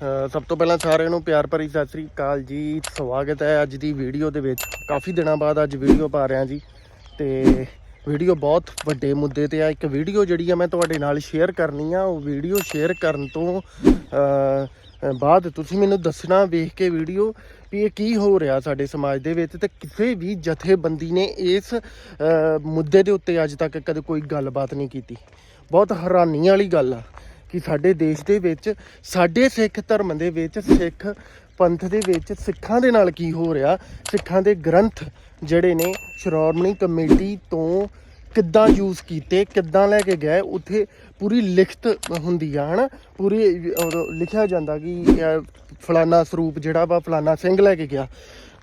ਸਭ ਤੋਂ ਪਹਿਲਾਂ ਸਾਰਿਆਂ ਨੂੰ ਪਿਆਰ ਭਰੀ ਸਤਿ ਸ੍ਰੀ ਅਕਾਲ ਜੀ। ਸਵਾਗਤ ਹੈ ਅੱਜ ਦੀ ਵੀਡੀਓ ਦੇ ਵਿੱਚ। ਕਾਫੀ ਦਿਨਾਂ ਬਾਅਦ ਅੱਜ ਵੀਡੀਓ ਪਾ ਰਿਹਾ ਜੀ। ਤੇ ਵੀਡੀਓ ਬਹੁਤ ਵੱਡੇ ਮੁੱਦੇ ਤੇ ਆ। ਇੱਕ ਵੀਡੀਓ ਜਿਹੜੀ ਆ ਮੈਂ ਤੁਹਾਡੇ ਨਾਲ ਸ਼ੇਅਰ ਕਰਨੀ ਆ। ਉਹ ਵੀਡੀਓ ਸ਼ੇਅਰ ਕਰਨ ਤੋਂ ਬਾਅਦ ਤੁਸੀਂ ਮੈਨੂੰ ਦੱਸਣਾ, ਵੇਖ ਕੇ ਵੀਡੀਓ, ਵੀ ਇਹ ਕੀ ਹੋ ਰਿਹਾ ਸਾਡੇ ਸਮਾਜ ਦੇ ਵਿੱਚ। ਤੇ ਕਿਸੇ ਵੀ ਜਥੇਬੰਦੀ ਨੇ ਇਸ ਮੁੱਦੇ ਦੇ ਉੱਤੇ ਅੱਜ ਤੱਕ ਕਦੇ ਕੋਈ ਗੱਲਬਾਤ ਨਹੀਂ ਕੀਤੀ। ਬਹੁਤ ਹੈਰਾਨੀ ਵਾਲੀ ਗੱਲ ਆ। ਕਿ ਸਾਡੇ ਦੇਸ਼ ਦੇ ਵਿੱਚ, ਸਾਡੇ ਸਿੱਖ ਧਰਮ ਦੇ ਵਿੱਚ, ਸਿੱਖ ਪੰਥ ਦੇ ਵਿੱਚ ਸਿੱਖਾਂ ਦੇ ਨਾਲ ਕੀ ਹੋ ਰਿਹਾ? ਸਿੱਖਾਂ ਦੇ ਗ੍ਰੰਥ ਜਿਹੜੇ ਨੇ, ਸ਼੍ਰੋਮਣੀ ਕਮੇਟੀ ਤੋਂ ਕਿੱਦਾਂ ਯੂਜ਼ ਕੀਤੇ, ਕਿੱਦਾਂ ਲੈ ਕੇ ਗਏ, ਉੱਥੇ ਪੂਰੀ ਲਿਖਤ ਹੁੰਦੀ ਆ, ਹਨਾ? ਪੂਰੀ ਲਿਖਿਆ ਜਾਂਦਾ ਕਿ ਫਲਾਨਾ ਸਰੂਪ ਜਿਹੜਾ ਵਾ, ਫਲਾਨਾ ਸਿੰਘ ਲੈ ਕੇ ਗਿਆ।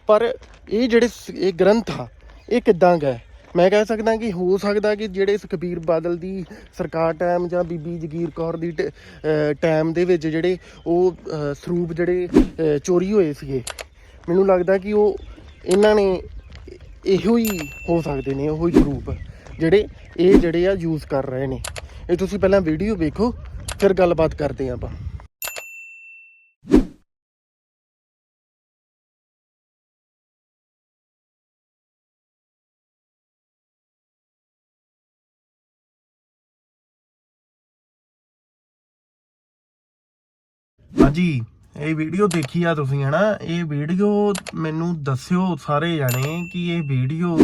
ਪਰ ਇਹ ਜਿਹੜੇ ਇਹ ਗ੍ਰੰਥ ਆ, ਇਹ ਕਿੱਦਾਂ ਗਏ? ਮੈਂ ਕਹਿ ਸਕਦਾ ਕਿ ਹੋ ਸਕਦਾ ਕਿ ਜਿਹੜੇ ਸੁਖਬੀਰ ਬਾਦਲ ਦੀ ਸਰਕਾਰ ਟਾਈਮ ਜਾਂ ਬੀਬੀ ਜਗੀਰ ਕੌਰ ਦੀ ਟ- ਟਾਈਮ ਦੇ ਵਿੱਚ ਜਿਹੜੇ ਉਹ ਸਰੂਪ ਜਿਹੜੇ ਚੋਰੀ ਹੋਏ ਸੀਗੇ, ਮੈਨੂੰ ਲੱਗਦਾ ਕਿ ਉਹ ਇਹਨਾਂ ਨੇ ਇਹੋ ਹੀ ਹੋ ਸਕਦੇ ਨੇ ਉਹੋ ਹੀ ਸਰੂਪ ਜਿਹੜੇ ਇਹ ਜਿਹੜੇ ਆ ਯੂਜ਼ ਕਰ ਰਹੇ ਨੇ। ਇਹ ਤੁਸੀਂ ਪਹਿਲਾਂ ਵੀਡੀਓ ਵੇਖੋ, ਫਿਰ ਗੱਲਬਾਤ ਕਰਦੇ ਹਾਂ ਆਪਾਂ। ਹਾਂਜੀ ਇਹ ਵੀਡੀਓ ਦੇਖੀ ਆ ਤੁਸੀਂ ਹਨਾ? ਇਹ ਵੀਡੀਓ ਮੈਨੂੰ ਦੱਸਿਓ ਸਾਰੇ ਜਾਣੇ ਕਿ ਇਹ ਵੀਡੀਓ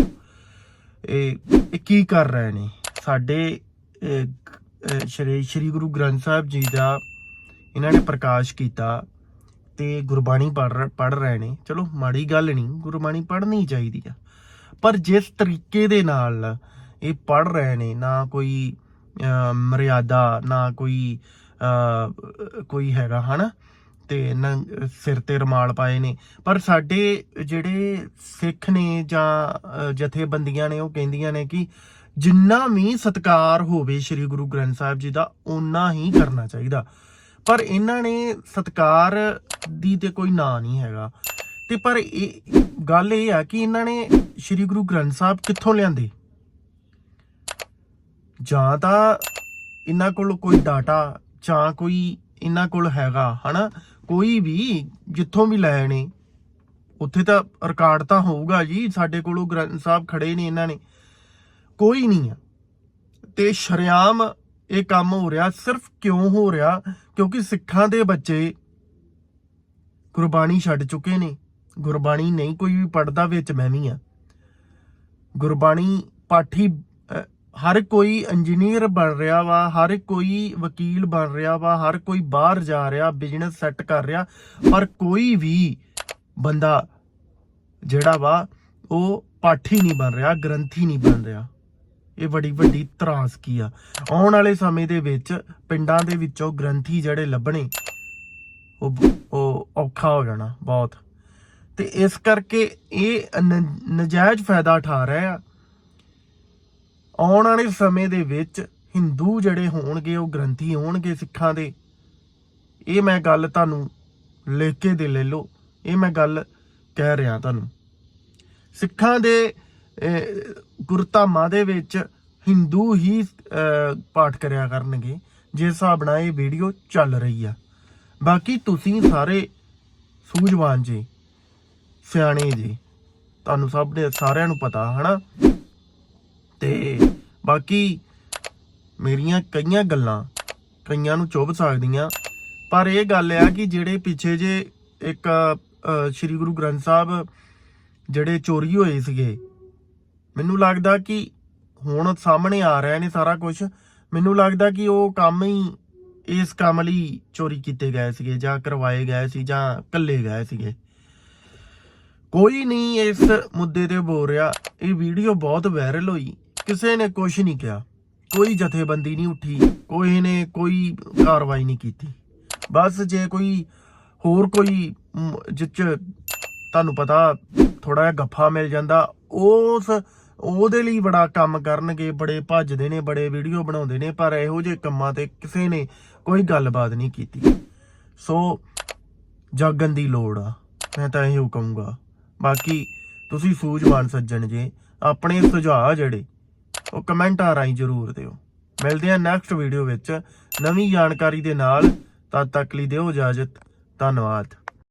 ਇਹ ਇਹ ਕੀ ਕਰ ਰਹੇ ਨੇ? ਸਾਡੇ ਇਹ, ਸ਼੍ਰੀ ਸ਼੍ਰੀ ਗੁਰੂ ਗ੍ਰੰਥ ਸਾਹਿਬ ਜੀ ਦਾ ਇਹਨਾਂ ਨੇ ਪ੍ਰਕਾਸ਼ ਕੀਤਾ ਤੇ ਗੁਰਬਾਣੀ ਪੜ੍ਹ ਪੜ ਰਹੇ ਨੇ। ਚਲੋ ਮਾੜੀ ਗੱਲ ਨਹੀਂ ਗੁਰਬਾਣੀ ਪੜ੍ਹਨੀ ਚਾਹੀਦੀ ਆ। ਪਰ ਜਿਸ ਤਰੀਕੇ ਦੇ ਨਾਲ ਇਹ ਪੜ ਰਹੇ ਨੇ ਨਾ ਕੋਈ ਮਰਿਆਦਾ ਨਾ ਕੋਈ ਕੋਈ ਹੈਗਾ, ਹਨਾ? ਤੇ ਨਾ ਸਿਰ ਤੇ ਰਮਾਲ ਪਾਏ ਨੇ। ਪਰ ਸਾਡੇ ਜਿਹੜੇ ਸਿੱਖ ਨੇ ਜਾਂ ਜਥੇਬੰਦੀਆਂ ਨੇ, ਉਹ ਕਹਿੰਦੀਆਂ ਨੇ ਕਿ ਜਿੰਨਾ ਵੀ ਸਤਕਾਰ ਹੋਵੇ ਸ੍ਰੀ ਗੁਰੂ ਗ੍ਰੰਥ ਸਾਹਿਬ ਜੀ ਦਾ, ਓਨਾ ਹੀ ਕਰਨਾ ਚਾਹੀਦਾ। ਪਰ ਇਹਨਾਂ ਨੇ ਸਤਕਾਰ ਦੀ ਤੇ ਕੋਈ ਨਾਂ ਨਹੀਂ ਹੈਗਾ। ਤੇ ਪਰ ਇਹ ਗੱਲ ਇਹ ਆ ਕਿ ਇਹਨਾਂ ਨੇ ਸ੍ਰੀ ਗੁਰੂ ਗ੍ਰੰਥ ਸਾਹਿਬ ਕਿੱਥੋਂ ਲਿਆਂਦੇ? ਜਾਂ ਤਾਂ ਇਹਨਾਂ ਕੋਲ ਕੋਈ ਡਾਟਾ ਜਾਂ ਕੋਈ ਇਹਨਾਂ ਕੋਲ ਹੈਗਾ, ਹਨਾ? ਕੋਈ ਵੀ ਜਿੱਥੋਂ ਵੀ ਲਏ ਨੇ ਉੱਥੇ ਤਾਂ ਰਿਕਾਰਡ ਤਾਂ ਹੋਊਗਾ ਜੀ, ਸਾਡੇ ਕੋਲੋਂ ਗ੍ਰੰਥ ਸਾਹਿਬ ਖੜੇ ਨੇ ਇਹਨਾਂ ਨੇ। ਕੋਈ ਨਹੀਂ ਆ। ਤੇ ਸ਼ਰਿਆਮ ਇਹ ਕੰਮ ਹੋ ਰਿਹਾ, ਸਿਰਫ ਕਿਉਂ ਹੋ ਰਿਹਾ? ਕਿਉਂਕਿ ਸਿੱਖਾਂ ਦੇ ਬੱਚੇ ਗੁਰਬਾਣੀ ਛੱਡ ਚੁੱਕੇ ਨੇ। ਗੁਰਬਾਣੀ ਨਹੀਂ ਕੋਈ ਵੀ ਪੜਦਾ ਵਿੱਚ ਮੈਂ ਵੀ ਆ। ਗੁਰਬਾਣੀ ਪਾਠੀ ਹਰ ਕੋਈ ਇੰਜੀਨੀਅਰ ਬਣ ਰਿਹਾ ਵਾ, ਹਰ ਕੋਈ ਵਕੀਲ ਬਣ ਰਿਹਾ ਵਾ, ਹਰ ਕੋਈ ਬਾਹਰ ਜਾ ਰਿਹਾ ਬਿਜ਼ਨਸ ਸੈੱਟ ਕਰ ਰਿਹਾ, ਪਰ ਕੋਈ ਵੀ ਬੰਦਾ ਜਿਹੜਾ ਵਾ, ਉਹ ਪਾਠੀ ਨਹੀਂ ਬਣ ਰਿਹਾ, ਗ੍ਰੰਥੀ ਨਹੀਂ ਬਣ ਰਿਹਾ। ਇਹ ਬੜੀ ਵੱਡੀ ਤਰਾਸਕੀ ਆ। ਆਉਣ ਵਾਲੇ ਸਮੇਂ ਦੇ ਵਿੱਚ ਪਿੰਡਾਂ ਦੇ ਵਿੱਚੋਂ ਗ੍ਰੰਥੀ ਜਿਹੜੇ ਲੱਭਣੇ, ਉਹ ਉਹ ਔਖਾ ਹੋ ਜਾਣਾ, ਬਹੁਤ। ਤੇ ਇਸ ਕਰਕੇ ਇਹ ਨਜਾਇਜ਼ ਫਾਇਦਾ ਉਠਾ ਰਹੇ ਆ। ਆਉਣ ਵਾਲੇ ਸਮੇਂ ਦੇ ਵਿੱਚ ਹਿੰਦੂ ਜਿਹੜੇ ਹੋਣਗੇ ਉਹ ਗ੍ਰੰਥੀ ਹੋਣਗੇ ਸਿੱਖਾਂ ਦੇ। ਇਹ ਮੈਂ ਗੱਲ ਤੁਹਾਨੂੰ ਲਿਖ ਕੇ ਦੇ ਲੈ ਲਓ। ਇਹ ਮੈਂ ਗੱਲ ਕਹਿ ਰਿਹਾ ਤੁਹਾਨੂੰ। ਸਿੱਖਾਂ ਦੇ ਅਹ, ਗੁਰਧਾਮਾਂ ਦੇ ਵਿੱਚ ਹਿੰਦੂ ਹੀ ਪਾਠ ਕਰਿਆ ਕਰਨਗੇ। ਜਿਸ ਹਿਸਾਬ ਨਾਲ ਇਹ ਵੀਡੀਓ ਚੱਲ ਰਹੀ ਆ। ਬਾਕੀ ਤੁਸੀਂ ਸਾਰੇ ਸੂਝਵਾਨ ਜੀ ਸਿਆਣੇ ਜੀ ਤੁਹਾਨੂੰ ਸਭ ਦੇ ਸਾਰਿਆਂ ਨੂੰ ਪਤਾ ਹਨਾ? ਤੇ ਬਾਕੀ ਮੇਰੀਆਂ ਕਈਆਂ ਗੱਲਾਂ ਕਈਆਂ ਨੂੰ ਚੁੱਭ ਸਕਦੀਆਂ, ਪਰ ਇਹ ਗੱਲ ਆ ਕਿ ਜਿਹੜੇ ਪਿੱਛੇ ਜੇ ਇੱਕ ਸ੍ਰੀ ਗੁਰੂ ਗ੍ਰੰਥ ਸਾਹਿਬ ਜਿਹੜੇ ਚੋਰੀ ਹੋਏ ਸੀਗੇ, ਮੈਨੂੰ ਲੱਗਦਾ ਕਿ ਹੁਣ ਸਾਹਮਣੇ ਆ ਰਿਹਾ ਨੇ ਸਾਰਾ ਕੁਝ ਮੈਨੂੰ ਲੱਗਦਾ ਕਿ ਉਹ ਕੰਮ ਹੀ ਇਸ ਕੰਮ ਲਈ ਚੋਰੀ ਕੀਤੇ ਗਏ ਸੀਗੇ ਜਾਂ ਕਰਵਾਏ ਗਏ ਸੀ ਜਾਂ ਕੱਲੇ ਗਏ ਸੀਗੇ। ਕੋਈ ਨਹੀਂ ਇਸ ਮੁੱਦੇ ਤੇ ਬੋਲ ਰਿਹਾ, ਇਹ ਵੀਡੀਓ ਬਹੁਤ ਵਾਇਰਲ ਹੋਈ। ਕਿਸੇ ਨੇ ਕੁਝ ਨਹੀਂ ਕਿਹਾ। ਕੋਈ ਜਥੇਬੰਦੀ ਨਹੀਂ ਉੱਠੀ ਕੋਈ ਨੇ ਕੋਈ ਕਾਰਵਾਈ ਨਹੀਂ ਕੀਤੀ। ਬਸ ਜੇ ਕੋਈ ਹੋਰ ਕੋਈ ਮ, ਜਿੱਚ ਤੁਹਾਨੂੰ ਪਤਾ ਥੋੜਾ ਜਿਹਾ ਗੱਫਾ ਮਿਲ ਜਾਂਦਾ ਉਸ ਉਹਦੇ ਲਈ ਬੜਾ ਕੰਮ ਕਰਨਗੇ ਬੜੇ ਭੱਜਦੇ ਨੇ ਬੜੇ ਵੀਡੀਓ ਬਣਾਉਂਦੇ ਨੇ ਪਰ ਇਹੋ ਜਿਹੇ ਕੰਮਾਂ ਤੇ ਕਿਸੇ ਨੇ ਕੋਈ ਗੱਲਬਾਤ ਨਹੀਂ ਕੀਤੀ। ਸੋ ਜਾਗਣ ਦੀ ਲੋੜ ਆ ਮੈਂ ਤਾਂ ਇਹੋ ਕਹੂੰਗਾ। ਬਾਕੀ ਤੁਸੀਂ ਸੂਝਵਾਨ ਸੱਜਣ ਜੇ ਆਪਣੇ ਸੁਝਾਅ ਜਿਹੜੇ ਉਹ ਕਮੈਂਟਾਂ ਰਾਹੀਂ ਜ਼ਰੂਰ ਦਿਓ। ਮਿਲਦੇ ਹਾਂ ਨੈਕਸਟ ਵੀਡੀਓ ਵਿੱਚ। ਨਵੀਂ ਜਾਣਕਾਰੀ ਦੇ ਨਾਲ। ਤਦ ਤੱਕ ਲਈ ਦਿਓ ਇਜਾਜ਼ਤ। ਧੰਨਵਾਦ।